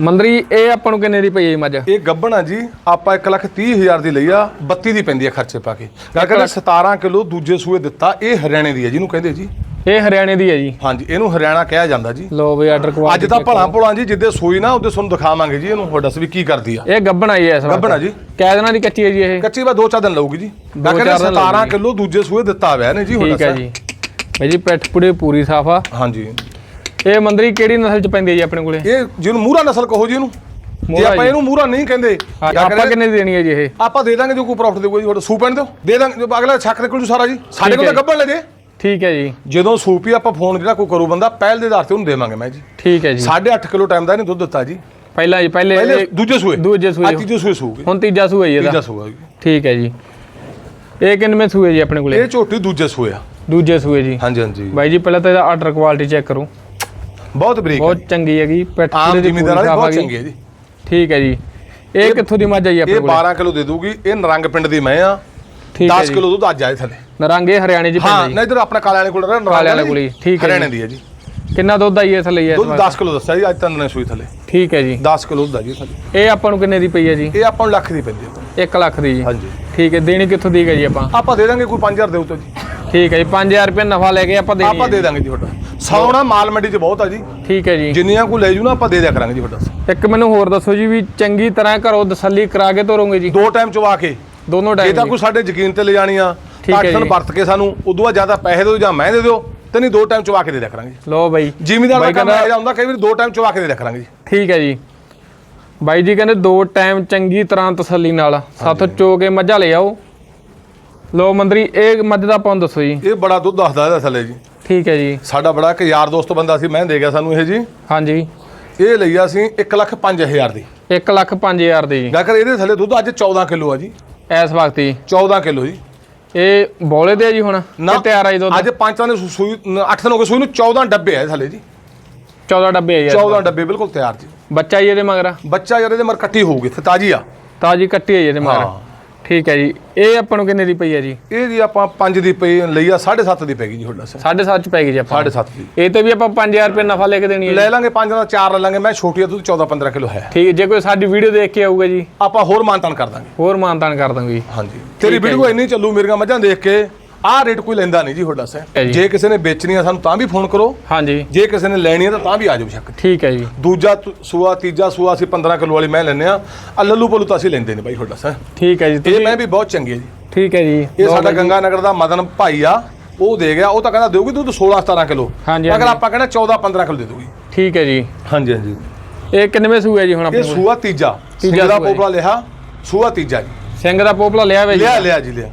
ਮੰਦਰੀ ਇਹ ਆਪਾਂ ਨੂੰ ਕਿੰਨੇ ਦੀ ਪਈ ਹੈ ਮੱਝ? ਇਹ ਗੱਬਣ ਆ ਜੀ ਆਪਾਂ 1 ਲੱਖ 30 ਹਜ਼ਾਰ ਦੀ ਲਈ ਆ 32 ਦੀ ਪੈਂਦੀ ਆ ਖਰਚੇ ਪਾ ਕੇ। ਗੱਲ ਕਰਾਂ 17 ਕਿਲੋ ਦੂਜੇ ਸੂਏ ਦਿੱਤਾ ਇਹ ਹਰਿਆਣੇ ਦੀ ਹੈ ਜਿਹਨੂੰ ਕਹਿੰਦੇ ਜੀ। ਇਹ ਹਰਿਆਣੇ ਦੀ ਹੈ ਜੀ। ਹਾਂਜੀ ਇਹਨੂੰ ਹਰਿਆਣਾ ਕਿਹਾ ਜਾਂਦਾ ਜੀ। ਲਓ ਬਈ ਆਰਡਰ ਕੁਆਲਿਟੀ ਅੱਜ ਤਾਂ ਭਲਾ ਭੋਲਾ ਜੀ ਜਿੱਦੇ ਸੂਈ ਨਾ ਉਹਦੇ ਤੁਹਾਨੂੰ ਦਿਖਾਵਾਂਗੇ ਜੀ ਇਹਨੂੰ ਤੁਹਾਡਾ ਵੀ ਕੀ ਕਰਦੀ ਆ। ਇਹ ਗੱਬਣ ਆਈ ਹੈ ਇਸ ਵਾਰ ਗੱਭਣ ਆ ਜੀ। ਕਿਹ ਦਿਨਾਂ ਦੀ ਕੱਚੀ ਹੈ ਜੀ ਇਹ। ਕੱਚੀ ਬਾ ਦੋ ਚਾਰ ਦਿਨ ਲਊਗੀ ਜੀ। ਕਹਿੰਦਾ ਦਿਨ 17 ਲਊਗੀ। ਕਿਲੋ ਦੂਜੇ ਸੂਏ ਦਿੱਤਾ ਹੋਇਆ ਨੇ ਜੀ ਹੁਣ ਠੀਕ ਹੈ ਜੀ। ਬਾਈ ਜੀ ਪਿੱਠ ਪੂਰੀ ਸਾਫ਼ ਆ। ਹਾਂਜੀ। ਇਹ ਮੰਦਰੀ ਕਿਹੜੀ ਨਸਲ ਚ ਪੈਂਦੀ ਹੈ ਜੀ ਆਪਣੇ ਕੋਲੇ? ਇਹ ਜਿਹਨੂੰ ਮੂਰਾ ਨਸਲ ਕਹੋ ਜੀ ਇਹਨੂੰ। ਜੇ ਆਪਾਂ। ਇਹਨੂੰ ਮੂਰਾ ਨਹੀਂ ਕਹਿੰਦੇ ਹਾਂ, ਆਪਾਂ ਕਿੰਨੇ ਦੇਣੀ ਹੈ ਜੀ ਇਹ? ਆਪਾਂ ਦੇ ਦਾਂਗੇ ਜੋ ਕੋਈ ਪ੍ਰੋਫਿਟ ਦੇਊਗਾ ਜੀ ਤੁਹਾਡਾ ਸੂ ਪੈਣ ਦਿਓ। ਦੇ ਦਾਂਗੇ ਜੋ ਅਗਲਾ ਛੱਕ ਦੇ ਕੋਲ ਜੂ ਸਾਰਾ ਜੀ। ਸਾਡੇ ਕੋਲ ਤਾਂ ਹੈ। ਗੱਬਣ ਲੈ ਜੇ ਠੀਕ ਹੈ ਜੀ। ਜਦੋਂ ਸੂਪੀ ਆਪਾਂ ਫੋਨ ਜਿਹੜਾ ਕੋਈ ਕਰੂ ਬੰਦਾ ਪਹਿਲ ਦੇ ਆਧਾਰ ਤੇ ਉਹਨੂੰ ਦੇਵਾਂਗੇ ਮੈਂ ਜੀ। ਠੀਕ ਹੈ ਜੀ। 8.5 ਕਿਲੋ ਟਾਈਮ ਦਾ ਇਹਨੇ ਦੁੱਧ ਦਿੱਤਾ ਜੀ। ਪਹਿਲਾਂ ਜੀ ਪਹਿਲੇ ਦੂਜੇ ਸੂਏ। ਦੂਜੇ ਸੂਏ ਅੱਜ ਤੀਜੇ ਸੂਏ ਸੂਗੇ। ਹੁਣ ਤੀਜਾ ਸੂਆ ਜੀ ਤੀਜਾ ਇਹਦਾ ਸੂਆ ਜੀ। ਠੀਕ ਹੈ ਜੀ। ਇਹ ਕਿੰਨਵੇਂ ਸੂਏ ਜੀ ਆਪਣੇ ਕੋਲੇ? ਇਹ ਝੋਟੀ ਦੂਜੇ ਸੂਏ ਆ। ਦੂਜੇ ਸੂਏ ਜੀ। ਹਾਂਜੀ ਹਾਂਜੀ। ਬਾਈ ਜੀ ਪਹਿਲਾਂ ਤਾਂ ਇਹਦਾ ਆਰਡਰ ਕੁਆਲਿਟੀ ਚੈੱਕ ਕਰੋ। ਬਹੁਤ ਬਰੀਕ ਹੈ ਬਹੁਤ ਚੰਗੀ ਹੈਗੀ ਪਿੱਠ ਆਮ ਦੀ ਜ਼ਿਮੀਦਾਰ ਵਾਲੀ ਪੂਰੀ ਬਹੁਤ ਚੰਗੀ ਹੈ ਜੀ। ਠੀਕ ਹੈ ਜੀ। ਇਹ ਕਿੱਥੋਂ ਦੀ ਮੱਝ ਹੈ ਜੀ ਆਪਣੇ ਇਹ ਕੋਲੇ? 12 ਕਿਲੋ ਦੇ ਦੂਗੀ ਇਹ ਨਰੰਗ ਪਿੰਡ ਦੀ ਮੈਂ ਆ। ਠੀਕ ਹੈ 10 ਜੀ। ਕਿਲੋ ਦੁੱਧ ਅੱਜ ਆਏ ਥੱਲੇ ਨਰੰਗ ਇਹ ਹਰਿਆਣੇ ਹਾਂ ਪੈਂਦਾ ਜੀ। ਨਾ ਇਧਰ ਆਪਣਾ ਕਾਲੇ ਵਾਲੇ ਕੋਲ ਰਹਿ ਵਾਲੇ ਕੋਲ ਹੀ, ਠੀਕ ਹੈ ਹਰਿਆਣੇ ਜੀ। ਦੀ ਹੈ ਜੀ। ਕਿੰਨਾ ਦੁੱਧ ਆਈ ਇਸ ਲਈ ਦੁੱਧ ਵਾਰ 10 ਕਿਲੋ ਦੱਸਿਆ ਜੀ ਅੱਜ ਤਾਂ ਨੇ ਸੂਈ ਥੱਲੇ। ਠੀਕ ਹੈ ਜੀ। 10 ਕਿਲੋ ਦੁੱਧ ਆ ਜੀ ਥੱਲੇ ਇਹ ਆਪਾਂ ਨੂੰ ਕਿੰਨੇ ਦੀ ਪਈ ਹੈ ਜੀ? ਇਹ ਆਪਾਂ ਨੂੰ ਲੱਖ ਦੀ ਪੈਂਦੀ ਹੈ। 1 ਲੱਖ ਦੀ ਜੀ। ਹਾਂਜੀ। ਠੀਕ ਹੈ ਦੇਣੀ ਕਿੱਥੋਂ ਦੀ ਹੈ ਜੀ ਆਪਾਂ? ਆਪਾਂ ਦੇ ਦਾਂਗੇ ਕੋਈ 5000 ਦੇ ਉੱਤੇ ਜੀ। ਠੀਕ ਹੈ ਜੀ 5000 ਰੁਪਏ ਨਫਾ ਲੈ ਕੇ ਆਪਾਂ ਦੇਣੀ ਆਪਾਂ ਹੈ ਦੇ ਦਾਂਗੇ ਜੀ ਤੁਹਾਡਾ। ਸੌਣਾ ਮਾਲ ਮੰਡੀ 'ਚ ਬਹੁਤ ਆ ਜੀ। ਠੀਕ ਹੈ ਜੀ। ਜਿੰਨੀਆਂ ਕੋ ਲੈ ਜੂ ਨਾ ਆਪਾਂ ਦੇ ਦਿਆ ਕਰਾਂਗੇ ਜੀ ਤੁਹਾਡਾ ਇੱਕ ਮੈਨੂੰ ਹੋਰ ਦੱਸੋ ਜੀ ਵੀ ਚੰਗੀ ਤਰ੍ਹਾਂ ਘਰੋਂ ਤਸੱਲੀ ਕਰਾ ਕੇ ਤੋਰੋਗੇ ਜੀ। ਦੋ ਟਾਈਮ ਚਵਾ ਕੇ। ਦੋਨੋਂ ਜੇ ਤਾਂ ਟਾਈਮ ਕੋਈ ਸਾਡੇ ਯਕੀਨ ਤੇ ਲੈ ਜਾਣੀ ਆ ਤਾਂ ਅਕਸਰ। ਵਰਤ ਕੇ ਸਾਨੂੰ ਉਦੋਂ ਬਾਅਦ ਜ਼ਿਆਦਾ ਪੈਸੇ ਦਿਓ ਜਾਂ ਮੈਂ ਦੇ ਦਿਓ ਤੇ ਨਹੀਂ ਦੋ ਟਾਈਮ ਚਵਾ ਕੇ ਦੇ ਦਿਆ ਕਰਾਂਗੇ ਲਓ ਬਾਈ। ਜ਼ਿਮੀਦਾਰ ਦਾ ਕੰਮ ਇਹ ਹੁੰਦਾ ਕਈ ਵਾਰੀ ਦੋ ਟਾਈਮ ਚਵਾ ਕੇ ਦੇ ਦਿਆ ਕਰਾਂਗੇ ਜੀ। ਠੀਕ ਹੈ ਜੀ। ਬਾਈ ਜੀ ਕਹਿੰਦੇ ਦੋ ਟਾਈਮ ਚੰਗੀ ਤਰ੍ਹਾਂ ਤਸੱਲੀ ਨਾਲ ਸਾਥੋਂ ਚੋ ਕੇ ਮੱਝਾਂ ਲੈ ਆਓ। ਲੋ ਮੰਦਰੀ ਇਹ ਮੱਝ ਦਾ ਪਾਉਂ ਦੱਸੋ ਜੀ। ਇਹ ਬੜਾ ਦੁੱਧ ਦੱਸਦਾ ਇਹਦਾ ਥੱਲੇ ਜੀ। ਠੀਕ ਹੈ ਜੀ। ਸਾਡਾ ਬੜਾ ਇੱਕ ਯਾਰ ਦੋਸਤ ਬੰਦਾ ਸੀ ਮੈਂ ਦੇ ਗਿਆ ਸਾਨੂੰ ਇਹ ਜੀ। ਹਾਂਜੀ। ਇਹ ਲਈਆ ਸੀ 1 ਲੱਖ 5000 ਦੀ। 1 ਲੱਖ 5000 ਦੀ। ਜੀ ਇਹਦੇ ਥੱਲੇ ਦੁੱਧ ਅੱਜ 14 ਕਿਲੋ ਆ ਜੀ। ਇਸ ਵਕਤ ਜੀ 14 ਕਿਲੋ ਜੀ। ਇਹ ਬੋਲੇ ਦੇ ਆ ਜੀ ਹੁਣ? ਇਹ ਤਿਆਰ ਆਈ ਦੁੱਧ? ਅੱਜ ਪੰਚਾਂ ਨੇ ਸੂਈ 8 ਦਿਨ ਹੋ ਗਏ ਸੂਈ ਨੂੰ 14 ਡੱਬੇ ਆ ਥੱਲੇ ਜੀ। 14 ਡੱਬੇ ਆ ਜੀ 14 ਡੱਬੇ ਬਿਲਕੁਲ ਤਿਆਰ ਜੀ। ਬੱਚਾ ਜੀ ਇਹਦੇ ਮਗਰ? ਬੱਚਾ ਯਾਰ ਇਹਦੇ ਮਰ ਕੱਟੀ ਹੋਊਗੀ ਤੇ ਤਾਜੀ ਆ। ਤਾਜੀ ਕੱਟੀ ਹੈ ਜੀ ਇਹਦੇ ਮਗਰ। ਹਾਂ। ਠੀਕ ਹੈ ਜੀ। ਇਹ ਆਪਾਂ ਨੂੰ ਕਿੰਨੇ ਦੀ ਪਈ ਹੈ ਜੀ? ਇਹ ਜੀ ਆਪਾਂ 5 ਦੀ ਪਈ ਲਈ ਆ 7.5 ਦੀ ਪੈ ਗਈ ਜੀ ਤੁਹਾਡਾ ਸੇ 7.5 ਚ ਪੈ ਗਈ ਜੀ ਆਪਾਂ। ਨੂੰ। 7.5 ਦੀ। ਇਹ ਤੇ ਵੀ ਆਪਾਂ 5000 ਰੁਪਏ ਨਫਾ ਲੈ ਕੇ ਦੇਣੀ ਹੈ। ਲੈ ਲਾਂਗੇ 5 ਦਾ 4 ਲੈ ਲਾਂਗੇ ਮੈਂ ਛੋਟੀ ਆ ਤੂੰ 14 15 ਕਿਲੋ ਹੈ। ਠੀਕ ਹੈ ਜੇ ਕੋਈ ਸਾਡੀ ਵੀਡੀਓ ਦੇਖ ਕੇ ਆਊਗਾ ਜੀ। ਆਪਾਂ ਹੋਰ ਮਾਨਤਾਨ ਕਰ ਦਾਂਗੇ। ਹੋਰ ਮਾਨਤਾਨ ਕਰ ਦਾਂਗੇ ਹਾਂਜੀ। ਤੇਰੀ ਵੀਡੀਓ ਇੰਨੀ ਚੱਲੂ ਮੇਰੀਆਂ ਮੱਝਾਂ ਦੇਖ ਕੇ। ਆਹ ਰੇਟ ਕੋਈ ਲੈਂਦਾ ਨਹੀਂ ਜੀ ਤੁਹਾਡਾ ਸੇ ਜੀ। ਕਿਸੇ ਨੇ ਵੇਚਣੀ ਆ ਸਾਨੂੰ ਤਾਂ ਵੀ ਫੋਨ ਕਰੋ। ਹਾਂਜੀ। ਜੇ ਕਿਸੇ ਨੇ ਲੈਣੀ ਆ ਤਾਂ ਤਾਂ ਵੀ ਆ ਜਾਓ ਬੇਸ਼ੱਕ ਠੀਕ ਹੈ ਜੀ। ਦੂਜਾ ਸੂਆ ਤੀਜਾ ਸੂਆ ਅਸੀਂ 15 ਕਿਲੋ ਵਾਲੀ ਮੈਂ ਲੈਨੇ ਆ ਆ ਲੱਲੂ ਪਲੂ ਤਾਂ ਅਸੀਂ ਲੈਂਦੇ ਨਹੀਂ ਬਾਈ ਤੁਹਾਡਾ ਸੇ ਠੀਕ ਹੈ ਜੀ ਇਹ ਮੈਂ ਵੀ ਬਹੁਤ ਚੰਗੀ ਹੈ ਜੀ। ਠੀਕ ਹੈ ਜੀ। ਇਹ ਸਾਡਾ ਗੰਗਾ ਨਗਰ ਦਾ ਮਦਨ ਭਾਈ ਆ ਉਹ ਦੇ ਗਿਆ। ਉਹ ਤਾਂ ਕਹਿੰਦਾ ਦੇਊਗੀ ਦੁੱਧ 16 17 ਕਿਲੋ। ਹਾਂਜੀ, ਅਗਰ। ਆਪਾਂ ਕਹਿੰਦਾ 14 15 ਕਿਲੋ ਦੇ ਦੂਗੀ ਠੀਕ ਹੈ ਜੀ। ਹਾਂਜੀ ਹਾਂਜੀ। ਇਹ ਕਿੰਨਵੇਂ ਸੂ ਹੈ ਜੀ ਹੁਣ ਇਹ ਆਪਣੇ ਕੋਲ? ਸੂਆ ਤੀਜਾ। ਤੀਜਾ ਦਾ ਸੂਆ। ਪੋਪਲਾ ਲਿਆ। ਸੂਆ ਤੀਜਾ ਜੀ। ਸਿੰਘ ਦਾ ਪੋਪਲਾ ਲਿਆ ਵੇ ਜੀ। ਲਿਆ ਲਿਆ ਜੀ ਲਿਆ।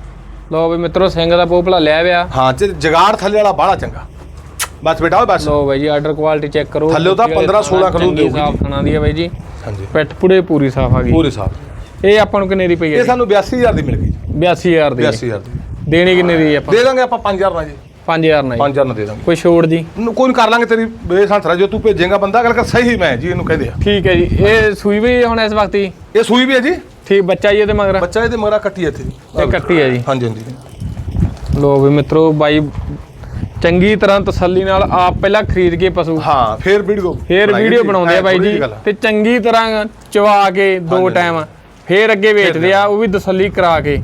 ਲਓ ਵੀ ਮਿੱਤਰੋ ਸਿੰਘ ਦਾ ਪੋਪਲਾ ਲਿਆ ਵਿਆ ਹਾਂ ਤੇ ਜਗਾੜ ਥੱਲੇ ਵਾਲਾ ਬਾਹਲਾ ਚੰਗਾ। ਬਸ ਬੇਟਾ ਓਏ ਬਸ। ਲਓ ਬਾਈ ਜੀ ਆਰਡਰ ਕੁਆਲਿਟੀ ਚੈੱਕ ਕਰੋ। ਥੱਲੇ ਉਹਦਾ 15 16 ਕਿਲੋ ਦੇਊਗੀ ਸਾਫ਼ ਖਾਣਾ ਦੀ ਹੈ ਬਾਈ ਜੀ। ਹਾਂਜੀ ਪਿੱਠ ਪੁੜੇ ਪੂਰੀ ਸਾਫ਼ ਆ ਗਈ। ਪੂਰੇ ਸਾਲ ਇਹ ਆਪਾਂ ਨੂੰ ਕਿੰਨੇ ਦੀ ਪਈ ਹੈ ਇਹ ਸਾਨੂੰ 82000 ਦੀ ਮਿਲ ਗਈ 82000 ਦੀ 82000 ਦੀ। ਦੇਣੀ ਕਿੰਨੇ ਦੀ ਆਪਾਂ? ਦੇ ਦਾਂਗੇ ਆਪਾਂ 5000 ਨਾਲ ਜੀ। 5000 ਨਾਲ ਜੀ। 5000 ਨਾਲ ਦੇ ਦਾਂਗੇ। ਕੋਈ ਛੋੜ ਨੂੰ- ਕੋਈ ਕਰ ਲਾਂਗੇ ਤੇਰੀ ਬੇਸੰਸਰਾ ਜੋ ਤੂੰ ਭੇਜੇਗਾ ਬੰਦਾ ਗੱਲ ਕਰ ਸਹੀ ਮੈਂ ਜੀ ਇਹਨੂੰ ਕਹਿੰਦੇ ਆ। ਠੀਕ ਹੈ ਜੀ। ਇਹ ਸੂਈ ਵੀ ਹੁਣ ਇਸ ਵਕਤ ਹੀ ਇਹ ਸੂਈ ਵੀ ਹੈ ਜੀ। ਠੀਕ ਬੱਚਾ ਜੀ ਇਹਦੇ ਮਗਰ? ਬੱਚਾ ਇਹਦੇ ਮਗਰਾ ਕੱਟੀ ਇੱਥੇ। ਇਹ ਕੱਟੀ ਹੈ ਜੀ। ਹਾਂਜੀ ਹਾਂਜੀ। ਲੋ ਵੀ ਮਿੱਤਰੋ ਬਾਈ ਚੰਗੀ ਤਰ੍ਹਾਂ ਤਸੱਲੀ ਨਾਲ ਆਪ ਪਹਿਲਾਂ ਖਰੀਦ ਕੇ ਪਸ਼ੂ। ਹਾਂ ਫੇਰ ਵੀਡੀਓ ਫੇਰ ਵੀਡੀਓ ਬਣਾਉਂਦੇ ਆ ਬਾਈ ਜੀ। ਤੇ ਚੰਗੀ ਤਰ੍ਹਾਂ ਚਵਾ ਕੇ ਦੋ। ਟਾਈਮ ਫੇਰ ਅੱਗੇ ਵੇਚਦੇ ਆ ਉਹ ਵੀ ਤਸੱਲੀ ਕਰਾ ਕੇ।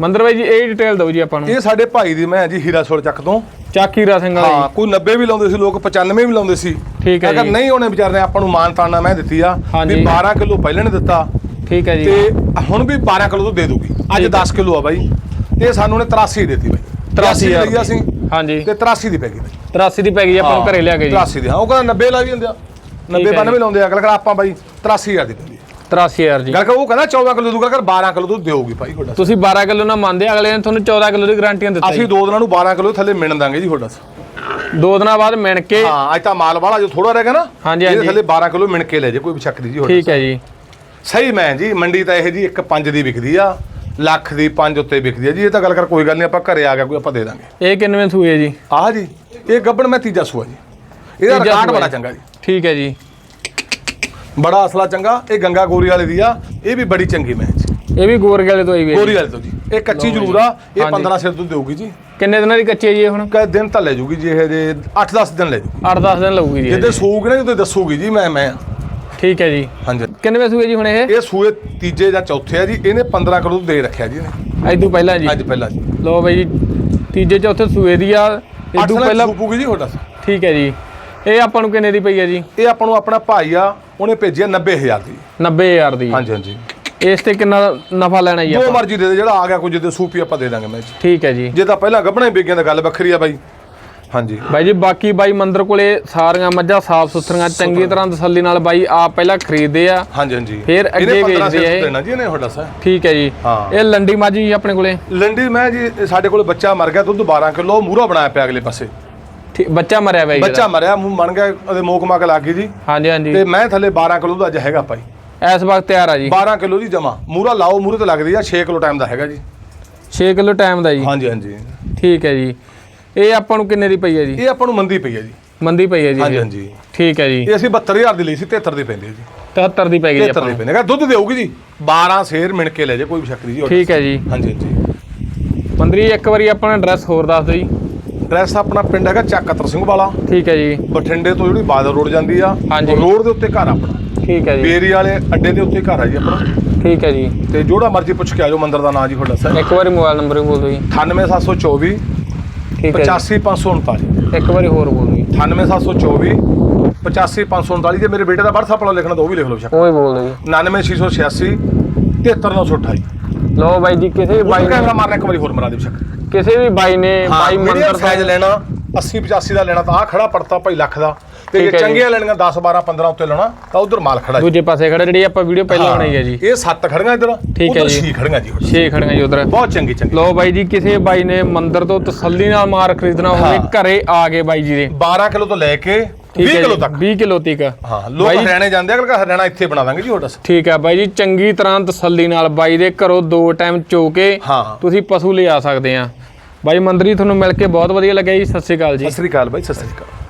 ਮੰਦਰ ਬਾਈ ਜੀ ਇਹ ਡਿਟੇਲ ਦਿਓ ਜੀ ਆਪਾਂ ਨੂੰ। ਇਹ ਸਾਡੇ ਭਾਈ ਦੀ ਮੈਂ ਜੀ ਹੀਰਾ ਸੋਲ ਚੱਕ ਤੋਂ। ਚਾਕੀਰਾ ਸਿੰਘ ਵਾਲਾ ਹਾਂ ਕੋਈ 90 ਵੀ ਲਾਉਂਦੇ ਸੀ ਲੋਕ 95 ਵੀ ਲਾਉਂਦੇ ਸੀ। ਠੀਕ ਹੈ ਅਗਰ। ਨਹੀਂ ਉਹਨੇ ਵਿਚਾਰੇ ਆਪਾਂ ਨੂੰ ਮਾਨ ਤਾਨਾ ਮੈਂ ਦਿੱਤੀ ਆ। ਵੀ 12 ਕਿਲੋ ਪਹਿਲਾਂ ਨੇ ਦਿੱਤਾ। ਠੀਕ ਹੈ ਜੀ। ਤੇ ਹੁਣ ਵੀ 12 ਕਿਲੋ ਤੋਂ ਦੇ ਦੂਗੀ। ਅੱਜ ਠੀਕ ਹੈ। 10 ਕਿਲੋ ਆ ਬਾਈ। ਤੇ ਸਾਨੂੰ ਨੇ 83 ਦਿੱਤੀ ਬਾਈ। 83 ਹਜ਼ਾਰ ਲਈ ਅਸੀਂ। ਹਾਂਜੀ। ਤੇ 83 ਦੀ ਪੈ ਗਈ ਬਾਈ। 83 ਦੀ ਪੈ ਗਈ ਆਪਾਂ ਨੂੰ ਘਰੇ ਲਿਆ ਕੇ ਜੀ। 83 ਦੀ। ਹਾਂ ਉਹ ਕਹਿੰਦਾ 90 ਲਾ ਵੀ ਹੁੰਦੇ ਆ 90 ਹੈ 92 ਲਾਉਂਦੇ ਆ। ਅਗਲ ਕਰ ਆਪਾਂ ਬਾਈ 83000 ਦੀ ਪੈਂਦੀ 83000 ਜੀ। ਗੱਲ ਉਹ ਕਹਿੰਦਾ 14 ਕਿਲੋ ਦੂਗਾ ਕਰ 12 ਕਿਲੋ ਤੋਂ ਦੇਊਗੀ ਭਾਈ ਤੁਹਾਡਾ। ਤੁਸੀਂ 12 ਕਿਲੋ ਨਾ ਮੰਨਦੇ ਅਗਲੇ ਨੇ ਤੁਹਾਨੂੰ 14 ਕਿਲੋ ਦੀ ਗਾਰੰਟੀਆਂ ਦਿੱਤਾ। ਅਸੀਂ ਦੋ ਦਿਨਾਂ ਨੂੰ 12 ਕਿਲੋ ਥੱਲੇ ਮਿਣ ਦਾਂਗੇ ਜੀ ਤੁਹਾਡਾ। ਦੋ ਦਿਨਾਂ ਬਾਅਦ ਮਿਣ ਕੇ ਹਾਂ ਅੱਜ ਤਾਂ ਮਾਲ ਵਾਲਾ ਜੋ ਥੋੜਾ ਰਹਿ ਗਿਆ ਨਾ ਹਾਂਜੀ, ਇਹਦੇ ਹਾਂਜੀ। ਥੱਲੇ 12 ਕਿਲੋ ਮਿਣ ਕੇ ਲੈ ਜੇ ਕੋਈ ਸ਼ੱਕ ਨਹੀਂ ਜੀ ਠੀਕ ਹੈ ਜੀ। ਸਹੀ ਮੈਂ ਜੀ ਮੰਡੀ ਤਾਂ ਇਹ ਜੀ 1.5 ਦੀ ਵਿਕਦੀ ਆ ਲੱਖ ਦੀ 5 ਉੱਤੇ ਵਿਕਦੀ ਆ ਜੀ ਇਹ ਤਾਂ ਗੱਲ ਕਰ ਕੋਈ ਗੱਲ ਨਹੀਂ ਆਪਾਂ ਘਰੇ ਆ ਗਿਆ ਕੋਈ ਆਪਾਂ ਦੇ ਦਾਂਗੇ। ਇਹ ਕਿੰਨਵੇਂ ਸੂਏ ਜੀ? ਆਹ ਜੀ ਇਹ ਗੱਬੜ ਮੈਂ ਤੀਜਾ ਸੂਆ ਜੀ। ਇਹਦਾ ਤੀਜਾ ਰਿਕਾਰਡ ਸੂਆ ਬੜਾ ਜੀ। ਚੰਗਾ ਜੀ। ਠੀਕ ਹੈ ਜੀ। ਬੜਾ ਅਸਲਾ ਚੰਗਾ ਇਹ ਗੰਗਾ ਗੋਰੀ ਵਾਲੇ ਦੀ ਆ ਇਹ ਵੀ ਬੜੀ ਚੰਗੀ ਮੈਂ ਜੀ। ਇਹ ਵੀ ਗੋਰਗੇ ਵਾਲੇ ਤੋਂ ਆਈ ਵੀ ਹੈ ਜੀ। ਗੋਰੀ ਵਾਲੇ ਤੋਂ ਜੀ। ਇਹ ਕੱਚੀ ਜ਼ਰੂਰ ਆ ਇਹ ਹਾਂਜੀ। 15 ਸਿਰ ਤੋਂ ਦੇਊਗੀ ਜੀ। ਕਿੰਨੇ ਦਿਨਾਂ ਦੀ ਕੱਚੀ ਹੈ ਜੀ ਇਹ ਹੁਣ? ਕਈ ਦਿਨ ਤਾਂ ਲੈ ਜੂਗੀ ਜੀ ਇਹ ਜੇ 8-10 ਦਿਨ ਲੈ ਜੂਗੀ। 8-10 ਦਿਨ ਲੱਗੂਗੀ ਜੀ ਜਿੱਦੇ। ਸੂਗ ਨੇ ਜਦੋਂ ਦੱਸੂਗੀ ਜੀ ਮੈਂ ਮੈਂ ਠੀਕ ਹੈ ਜੀ। ਹਾਂਜੀ। ਕਿੰਨਵੇਂ ਸੂਏ ਜੀ ਹੁਣ ਇਹ? ਇਹ ਸੂਏ ਤੀਜੇ ਜਾਂ ਚੌਥੇ ਆ ਜੀ ਇਹਨੇ 15 ਕਿਲੋ ਦੇ ਰੱਖਿਆ ਜੀ ਇਹਨੇ। ਤੋਂ ਪਹਿਲਾਂ ਜੀ। ਅੱਜ ਪਹਿਲਾਂ ਜੀ। ਲੋ ਬਾਈ ਜੀ ਤੀਜੇ ਚੌਥੇ ਸੂਏ ਦੀ ਆ ਦਿਨਾਂ ਪਹਿਲਾਂ ਸੂਪੂਗੀ ਜੀ ਤੁਹਾਡਾ ਠੀਕ ਹੈ ਜੀ। ਇਹ ਆਪਾਂ ਨੂੰ ਕਿੰਨੇ ਦੀ ਪਈ ਹੈ ਜੀ? ਇਹ ਆਪਾਂ ਨੂੰ ਆਪਣਾ ਭਾਈ ਆ ਉਹਨੇ ਭੇਜਿਆ 90000 ਦੀ। 90000 ਦੀ। ਹਾਂਜੀ ਹਾਂਜੀ। ਇਸ ਤੇ ਕਿੰਨਾ ਨਫਾ ਲੈਣਾ ਜੀ ਆਪਾਂ? ਮਰਜ਼ੀ ਦੇ ਦੇ ਜਿਹੜਾ ਆ ਗਿਆ ਕੋਈ ਜਿੱਦੇ ਸੂਪੀ ਆਪਾਂ ਦੇ ਦਾਂਗੇ ਮੈਂ ਠੀਕ ਹੈ ਜੀ। ਜੇ ਤਾਂ ਪਹਿਲਾਂ ਗੱਭਣਾ ਹੀ ਵਿਕਿਆ ਤਾਂ ਗੱਲ ਵੱਖਰੀ ਆ ਬਾਈ। ਹਾਂਜੀ। ਬਾਈ ਜੀ ਬਾਕੀ ਬਾਈ ਮੰਦਰ ਕੋਲੇ ਸਾਰੀਆਂ ਮੱਝਾਂ ਸਾਫ਼ ਸੁਥਰੀਆਂ ਚੰਗੀ ਤਰ੍ਹਾਂ ਤਸੱਲੀ ਨਾਲ ਬਾਈ ਆਪ ਪਹਿਲਾਂ ਖਰੀਦਦੇ ਆ ਹਾਂਜੀ ਹਾਂਜੀ। ਫਿਰ ਅੱਗੇ 15 ਵੇਚਦੇ ਆ ਇਹ। ਜੀ ਇਹਨੇ ਤੁਹਾਡਾ ਸਾ ਠੀਕ ਹੈ ਜੀ। ਇਹ ਲੰਡੀ ਮੱਝ ਜੀ ਆਪਣੇ ਕੋਲੇ? ਲੰਡੀ ਮੈਂ ਜੀ ਸਾਡੇ ਕੋਲ ਬੱਚਾ ਮਰ ਗਿਆ ਦੁੱਧ 12 ਕਿਲੋ ਮੂਹਰਾ ਬਣਾਇਆ ਪਿਆ ਅਗਲੇ ਪਾਸੇ। ਠੀਕ- ਬੱਚਾ ਮਰਿਆ ਬਾਈ ਬੱਚਾ ਮਰਿਆ ਮੂੰਹ ਬਣ ਗਿਆ ਉਹਦੇ ਮੋਕ ਮਕ ਲੱਗ ਗਈ ਜੀ। ਹਾਂਜੀ ਹਾਂਜੀ। ਤੇ ਮੈਂ ਥੱਲੇ 12 ਕਿਲੋ ਦਾ ਅੱਜ ਹੈਗਾ ਭਾਈ। ਇਸ ਵਕਤ ਤਿਆਰ ਆ ਜੀ। 12 ਕਿਲੋ ਦੀ ਜਮਾ। ਮੂਹਰਾ ਲਾਓ ਮੂਹਰੇ ਤੇ ਲੱਗਦੀ ਆ 6 ਕਿਲੋ ਟਾਈਮ ਦਾ ਹੈਗਾ ਜੀ। 6 ਕਿਲੋ ਟਾਈਮ ਦਾ ਜੀ। ਹਾਂਜੀ ਹਾਂਜੀ। ਠੀਕ ਹੈ ਜੀ। ਇਹ ਆਪਾਂ ਨੂੰ ਕਿੰਨੇ ਦੀ ਪਈ ਹੈ ਜੀ? ਇਹ ਆਪਾਂ ਨੂੰ ਮੰਦੀ ਪਈ ਹੈ ਜੀ। ਮੰਦੀ ਪਈ ਹੈ ਜੀ ਹਾਂਜੀ। ਹਾਂਜੀ। ਠੀਕ ਹੈ ਜੀ। ਇਹ ਅਸੀਂ 72000 ਦੀ ਲਈ ਸੀ 73 ਦੀ ਪੈਂਦੀ ਹੈ ਜੀ। 73 ਦੀ ਪੈ ਗਈ ਜੀ 73 ਆਪਾਂ ਦੀ ਪੈਂਦੀ ਹੈ। ਦੁੱਧ ਦੇਊਗੀ ਜੀ। 12 ਸੇਰ ਮਿਣ ਕੇ ਲੈ ਜੇ ਕੋਈ ਵੀ ਸ਼ੱਕ ਨਹੀਂ ਜੀ ਠੀਕ ਹੈ ਜੀ। ਹਾਂਜੀ ਹਾਂਜੀ। ਮੰਦਰੀ ਇੱਕ ਵਾਰੀ ਆਪਣਾ ਐਡਰੈਸ ਹੋਰ ਦੱਸ ਦਿਓ ਜੀ। ਐਡਰੈਸ ਆਪਣਾ ਪਿੰਡ ਹੈਗਾ ਚੱਕ ਕਤਰ ਸਿੰਘ ਵਾਲਾ। ਠੀਕ ਹੈ ਜੀ। ਬਠਿੰਡੇ ਤੋਂ ਜਿਹੜੀ ਬਾਦਲ ਰੋਡ ਜਾਂਦੀ ਆ ਹਾਂਜੀ। ਰੋਡ ਦੇ ਉੱਤੇ ਘਰ ਆਪਣਾ। ਠੀਕ ਹੈ ਜੀ। ਬੇਰੀ ਵਾਲੇ ਅੱਡੇ ਦੇ ਉੱਤੇ ਘਰ ਆ ਜੀ ਆਪਣਾ। ਠੀਕ ਹੈ ਜੀ। ਤੇ ਜਿਹੜਾ ਮਰਜ਼ੀ ਪੁੱਛ ਕੇ ਆਜੋ ਮੰਦਿਰ ਦਾ ਨਾਂ ਜੀ ਤੁਹਾਡਾ ਸਰ। ਇੱਕ ਵਾਰੀ ਮੋਬਾਈਲ ਨੰਬਰ ਵੀ ਬੋਲ ਦਿਓ ਜੀ। 98724 ਠੀਕ ਹੈ 85539 ਜੀ ਇੱਕ ਵਾਰੀ ਹੋਰ ਬੋਲ ਜੀ। 98724 85539 ਜੇ ਮੇਰੇ ਬੇਟੇ ਦਾ WhatsApp ਵਾਲਾ ਲਿਖਣਾ ਤਾਂ ਉਹ ਵੀ ਲਿਖ ਲਓ ਸ਼ੱਕ ਹੀ ਬੋਲ ਦਿਓ ਜੀ। 99686 73928 ਲਓ ਬਾਈ ਜੀ ਕਿਸੇ ਵੀ ਬਾਈ ਬਾਈ ਕੈਮਰਾ ਮਾਰਨਾ ਇੱਕ ਵਾਰੀ ਹੋਰ ਮਰਾ ਦੇ ਸ਼ੱਕ। ਕਿਸੇ ਵੀ ਬਾਈ ਨੇ ਬਾਈ ਮੰਦਰ ਸਾਈਜ਼ ਤੋਂ ਲੈਣਾ 80 85 ਦਾ ਲੈਣਾ ਤਾਂ ਆ ਖੜਾ ਪੜਤਾ ਭਾਈ ਲੱਖ ਦਾ। ਤੇ ਜੇ। ਚੰਗੀਆਂ ਲੈਣੀਆਂ 10 12 15 ਉੱਤੇ ਲਾਉਣਾ ਤਾਂ ਉਧਰ ਮਾਲ ਖੜਾ ਜੀ। ਦੂਜੇ ਪਾਸੇ ਖੜਾ ਜਿਹੜੀ ਆਪਾਂ ਵੀਡੀਓ ਪਹਿਲਾਂ ਬਣਾਈ ਹੈ ਜੀ। ਇਹ ਸੱਤ ਖੜੀਆਂ ਇੱਧਰ ਠੀਕ ਹੈ ਉੱਧਰ ਜੀ। ਛੇ ਖੜੀਆਂ ਜੀ। ਛੇ ਖੜੀਆਂ ਜੀ ਉਧਰ। ਬਹੁਤ ਚੰਗੀ ਚੰਗੀ। ਲਓ ਬਾਈ ਜੀ ਕਿਸੇ ਬਾਈ ਨੇ ਮੰਦਰ ਤੋਂ ਤਸੱਲੀ ਨਾਲ ਮਾਰ ਖਰੀਦਣਾ ਹੋਵੇ। ਘਰੇ ਆ ਗਏ ਬਾਈ ਜੀ ਦੇ। 12 ਕਿਲੋ ਤੋਂ ਲੈ ਕੇ ਠੀਕ 20 ਹੈ ਕਿਲੋ ਤੱਕ। 20 ਕਿਲੋ ਤੱਕ। ਹਾਂ ਲੋਕ ਹਰਿਆਣੇ ਜਾਂਦੇ ਆ ਹਰਿਆਣਾ ਇੱਥੇ ਬਣਾ ਦਾਂਗੇ ਜੀ ਤੁਹਾਡਾ ਠੀਕ ਹੈ ਬਾਈ ਜੀ ਚੰਗੀ ਤਰ੍ਹਾਂ ਤਸੱਲੀ ਨਾਲ ਬਾਈ ਦੇ ਘਰੋਂ ਦੋ ਟਾਈਮ ਚੋ ਕੇ ਤੁਸੀਂ ਪਸ਼ੂ ਲਿਆ ਸਕਦੇ ਆ। ਬਾਈ ਮੰਦਰੀ ਤੁਹਾਨੂੰ ਮਿਲ ਕੇ ਬਹੁਤ ਵਧੀਆ ਲੱਗਿਆ ਜੀ ਸਤਿ ਸ਼੍ਰੀ ਅਕਾਲ ਜੀ। ਸਤਿ ਸ੍ਰੀ ਅਕਾਲ ਬਾਈ ਸਤਿ ਸ੍ਰੀ ਅਕਾਲ।